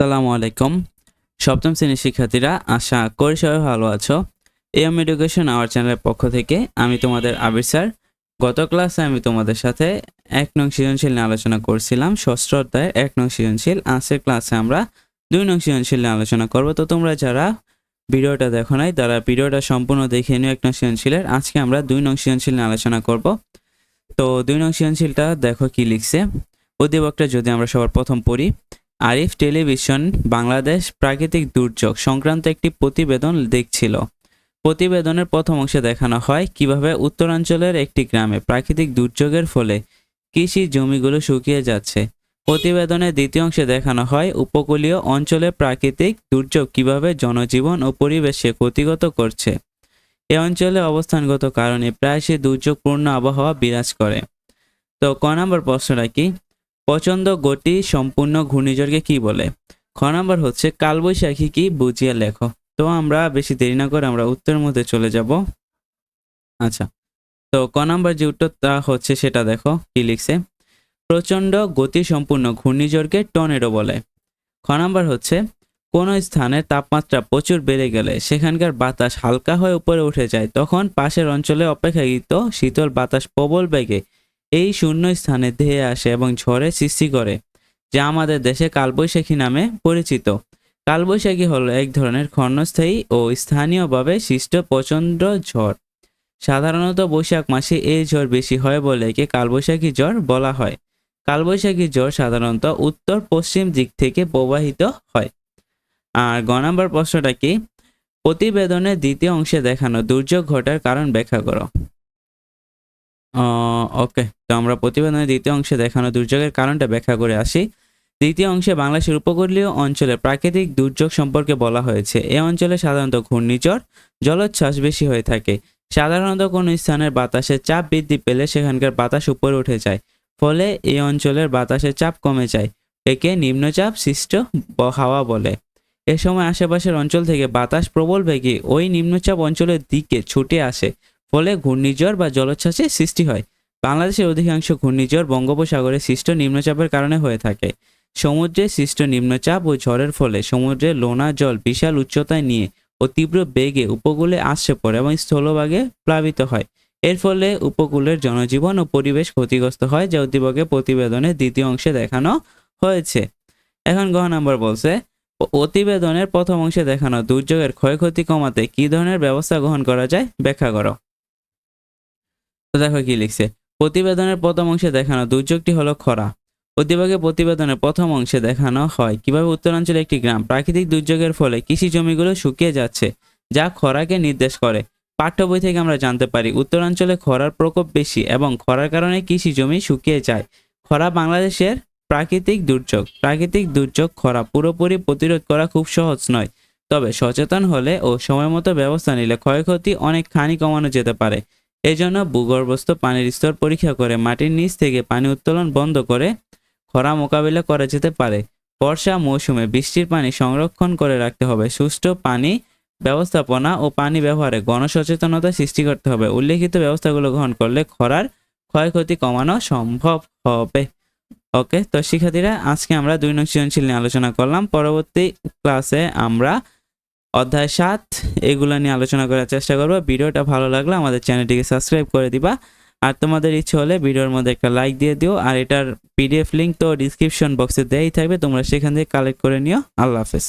সালামু আলাইকুম। সপ্তম শ্রেণির শিক্ষার্থীরা, আশা করি সবাই ভালো আছো। এম এডুকেশন আওয়ার চ্যানেলের পক্ষ থেকে আমি তোমাদের আবির স্যার। গত ক্লাসে আমি তোমাদের সাথে এক নং সৃজনশীল নিয়ে আলোচনা করছিলাম। ষষ্ঠ অধ্যায়ের এক নং সৃজনশীল। আজকের ক্লাসে আমরা দুই নং সৃজনশীল নিয়ে আলোচনা করব। তো তোমরা যারা ভিডিওটা দেখো নাই, তারা ভিডিওটা সম্পূর্ণ দেখে নিও এক নং সৃজনশীলের। আজকে আমরা দুই নং সৃজনশীল নিয়ে আলোচনা করব। তো দুই নং সৃজনশীলটা দেখো কি লিখছে। অধিবক্তা যদি আমরা সবার প্রথম পড়ি আরিফ টেলিভিশন বাংলাদেশ প্রাকৃতিক দুর্যোগ সংক্রান্ত একটি প্রতিবেদন দেখছিল। প্রতিবেদনের প্রথম অংশে দেখানো হয় কীভাবে উত্তরাঞ্চলের একটি গ্রামে প্রাকৃতিক দুর্যোগের ফলে কৃষি জমিগুলো শুকিয়ে যাচ্ছে। প্রতিবেদনের দ্বিতীয় অংশে দেখানো হয় উপকূলীয় অঞ্চলে প্রাকৃতিক দুর্যোগ কীভাবে জনজীবন ও পরিবেশে ক্ষতিগত করছে। এ অঞ্চলে অবস্থানগত কারণে প্রায়শই দুর্যোগপূর্ণ আবহাওয়া বিরাজ করে। তো ক নম্বর প্রশ্নটা কি? প্রচণ্ড গতি, সম্পূর্ণ ঘূর্ণিঝড়কে কি বলে? খ নাম্বার হচ্ছে, কালবৈশাখী কি বুঝিয়ে লেখো। তো আমরা বেশি দেরি না করে আমরা উত্তরের মধ্যে চলে যাব। আচ্ছা তো ক নাম্বার যে উত্তরটা হচ্ছে সেটা দেখো, কি লিখছে? প্রচণ্ড গতি, সম্পূর্ণ ঘূর্ণিঝড়কে টর্নেডো বলে। খ নাম্বার হচ্ছে, কোনো স্থানের তাপমাত্রা প্রচুর বেড়ে গেলে সেখানকার বাতাস হালকা হয়ে উপরে উঠে যায়, তখন পাশের অঞ্চলে অপেক্ষাকৃত শীতল বাতাস প্রবল বেগে এই শূন্য স্থানে ধেয়ে আসে এবং ঝড়ের সৃষ্টি করে, যা আমাদের দেশে কালবৈশাখী নামে পরিচিত। কালবৈশাখী হলো এক ধরনের ক্ষণস্থায়ী ও স্থানীয়ভাবে সৃষ্ট প্রচণ্ড ঝড়। সাধারণত বৈশাখ মাসে এই ঝড় বেশি হয় বলে একে কালবৈশাখী ঝড় বলা হয়। কালবৈশাখী ঝড় সাধারণত উত্তর পশ্চিম দিক থেকে প্রবাহিত হয়। আর গ নম্বর প্রশ্নটা কি? প্রতিবেদনের দ্বিতীয় অংশে দেখানো দুর্যোগ ঘটার কারণ ব্যাখ্যা করো। ওকে তো আমরা প্রতিবেদনের দ্বিতীয় অংশে দেখানো দুর্যোগের কারণটা ব্যাখ্যা করে আসি। দ্বিতীয় অংশে বাংলাদেশের উপকূলীয় অঞ্চলে প্রাকৃতিক দুর্যোগ সম্পর্কে বলা হয়েছে। এ অঞ্চলে সাধারণত ঘূর্ণিঝড়, জলোচ্ছ্বাস বেশি হয়ে থাকে। সাধারণত কোনো স্থানের বাতাসের চাপ বৃদ্ধি পেলে সেখানকার বাতাস উপরে উঠে যায়। ফলে এই অঞ্চলের বাতাসের চাপ কমে যায়, একে নিম্নচাপ সৃষ্ট হাওয়া বলে। এ সময় আশেপাশের অঞ্চল থেকে বাতাস প্রবল বেগে ওই নিম্নচাপ অঞ্চলের দিকে ছুটে আসে। ফলে ঘূর্ণিঝড় বা জলোচ্ছ্বাসের সৃষ্টি হয়। বাংলাদেশের অধিকাংশ ঘূর্ণিঝড় বঙ্গোপসাগরে সৃষ্ট নিম্নচাপের কারণে হয়ে থাকে। সমুদ্রে সৃষ্ট নিম্নচাপ ও ঝড়ের ফলে সমুদ্রের লোনা জল বিশাল উচ্চতায় নিয়ে ও তীব্র বেগে উপকূলে আসছে পড়ে এবং স্থলভাগে প্লাবিত হয়। এর ফলে উপকূলের জনজীবন ও পরিবেশ ক্ষতিগ্রস্ত হয়, যা উদ্দীপকের প্রতিবেদনের দ্বিতীয় অংশে দেখানো হয়েছে। এখন গহ নম্বর বলছে, প্রতিবেদনের প্রথম অংশে দেখানো দুর্যোগের ক্ষয়ক্ষতি কমাতে কী ধরনের ব্যবস্থা গ্রহণ করা যায়? ব্যাখ্যা করো। তো দেখো কি লিখছে, প্রতিবেদনের প্রথম অংশে দেখানো দুর্যোগটি হলো খরা। প্রতিভাগে প্রতিবেদনের প্রথম অংশে দেখানো হয় কীভাবে উত্তরাঞ্চলে একটি গ্রাম প্রাকৃতিক দুর্যোগের ফলে কৃষি জমিগুলো শুকিয়ে যাচ্ছে, যা খরাকে নির্দেশ করে। পাঠ্য বই থেকে আমরা জানতে পারি, উত্তরাঞ্চলে খরার প্রকোপ বেশি এবং খরার কারণে কৃষি জমি শুকিয়ে যায়। খরা বাংলাদেশের প্রাকৃতিক দুর্যোগ। প্রাকৃতিক দুর্যোগ খরা পুরোপুরি প্রতিরোধ করা খুব সহজ নয়। তবে সচেতন হলে ও সময়মতো ব্যবস্থা নিলে ক্ষয়ক্ষতি অনেক খানি কমানো যেতে পারে। এজন্য ভূগর্ভস্থ পানির স্তর পরীক্ষা করে মাটির নিচ থেকে পানি উত্তোলন বন্ধ করে খরা মোকাবিলা করা যেতে পারে। বর্ষা মৌসুমে বৃষ্টির পানি সংরক্ষণ করে রাখতে হবে। সুষ্ঠু পানি ব্যবস্থাপনা ও পানি ব্যবহারে গণসচেতনতা সৃষ্টি করতে হবে। উল্লেখিত ব্যবস্থাগুলো গ্রহণ করলে খরার ক্ষয়ক্ষতি কমানো সম্ভব হবে। ওকে, তো শিক্ষার্থীরা, আজকে আমরা দুই নং সৃজনশীল নিয়ে আলোচনা করলাম। পরবর্তী ক্লাসে আমরা অধ্যায় সাত, এগুলো নিয়ে আলোচনা করার চেষ্টা করব। ভিডিওটা ভালো লাগলে আমাদের চ্যানেলটিকে সাবস্ক্রাইব করে দিবা। আর তোমাদের ইচ্ছে হলে ভিডিওর মধ্যে একটা লাইক দিয়ে দিও। আর এটার পিডিএফ লিঙ্ক তো ডিসক্রিপশন বক্সে দেয়াই থাকবে। তোমরা সেখান থেকে কালেক্ট করে নিও। আল্লাহ হাফেজ।